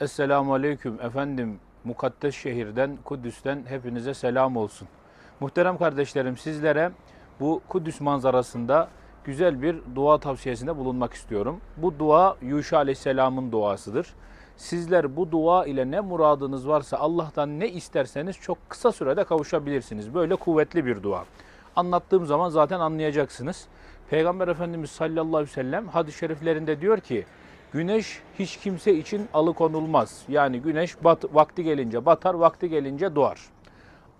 Esselamu Aleyküm efendim mukaddes şehirden Kudüs'ten hepinize selam olsun. Muhterem kardeşlerim sizlere bu Kudüs manzarasında güzel bir dua tavsiyesinde bulunmak istiyorum. Bu dua Yuşa Aleyhisselam'ın duasıdır. Sizler bu dua ile ne muradınız varsa Allah'tan ne isterseniz çok kısa sürede kavuşabilirsiniz. Böyle kuvvetli bir dua. Anlattığım zaman zaten anlayacaksınız. Peygamber Efendimiz sallallahu aleyhi ve sellem hadis-i şeriflerinde diyor ki Güneş hiç kimse için alıkonulmaz. Yani güneş bat, vakti gelince batar, vakti gelince doğar.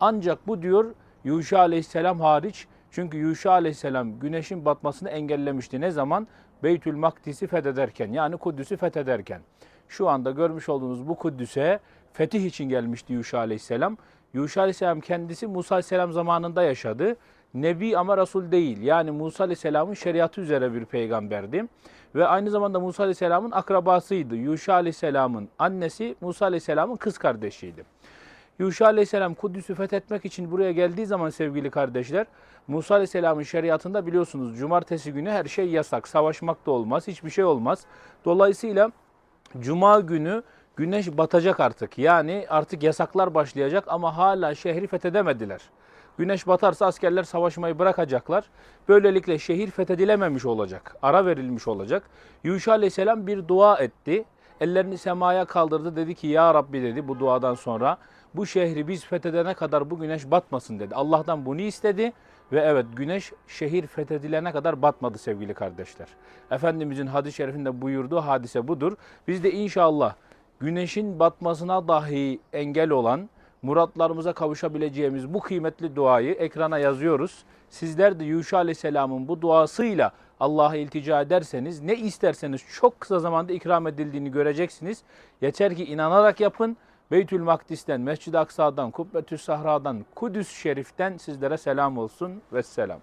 Ancak bu diyor Yuşa aleyhisselam hariç. Çünkü Yuşa aleyhisselam güneşin batmasını engellemişti. Ne zaman? Beytül Makdis'i fethederken yani Kudüs'ü fethederken. Şu anda görmüş olduğunuz bu Kudüs'e fetih için gelmişti Yuşa aleyhisselam. Yuşa aleyhisselam kendisi Musa aleyhisselam zamanında yaşadı. Nebi ama Resul değil. Yani Musa aleyhisselamın şeriatı üzere bir peygamberdi. Ve aynı zamanda Musa aleyhisselamın akrabasıydı. Yuşa aleyhisselamın annesi Musa aleyhisselamın kız kardeşiydi. Yuşa aleyhisselam Kudüs'ü fethetmek için buraya geldiği zaman sevgili kardeşler, Musa aleyhisselamın şeriatında biliyorsunuz cumartesi günü her şey yasak. Savaşmak da olmaz, hiçbir şey olmaz. Dolayısıyla cuma günü güneş batacak artık. Yani artık yasaklar başlayacak ama hala şehri fethedemediler. Güneş batarsa askerler savaşmayı bırakacaklar. Böylelikle şehir fethedilememiş olacak. Ara verilmiş olacak. Yuşa aleyhisselam bir dua etti. Ellerini semaya kaldırdı. Dedi ki ya Rabbi dedi bu duadan sonra bu şehri biz fethedene kadar bu güneş batmasın dedi. Allah'tan bunu istedi ve evet güneş şehir fethedilene kadar batmadı sevgili kardeşler. Efendimizin hadis-i şerifinde buyurduğu hadise budur. Biz de inşallah güneşin batmasına dahi engel olan muratlarımıza kavuşabileceğimiz bu kıymetli duayı ekrana yazıyoruz. Sizler de Yuşa Aleyhisselam'ın bu duasıyla Allah'a iltica ederseniz ne isterseniz çok kısa zamanda ikram edildiğini göreceksiniz. Yeter ki inanarak yapın. Beytül Makdis'ten, Mescid-i Aksa'dan, Kubbetü's Sahra'dan, Kudüs Şerif'ten sizlere selam olsun ve selam.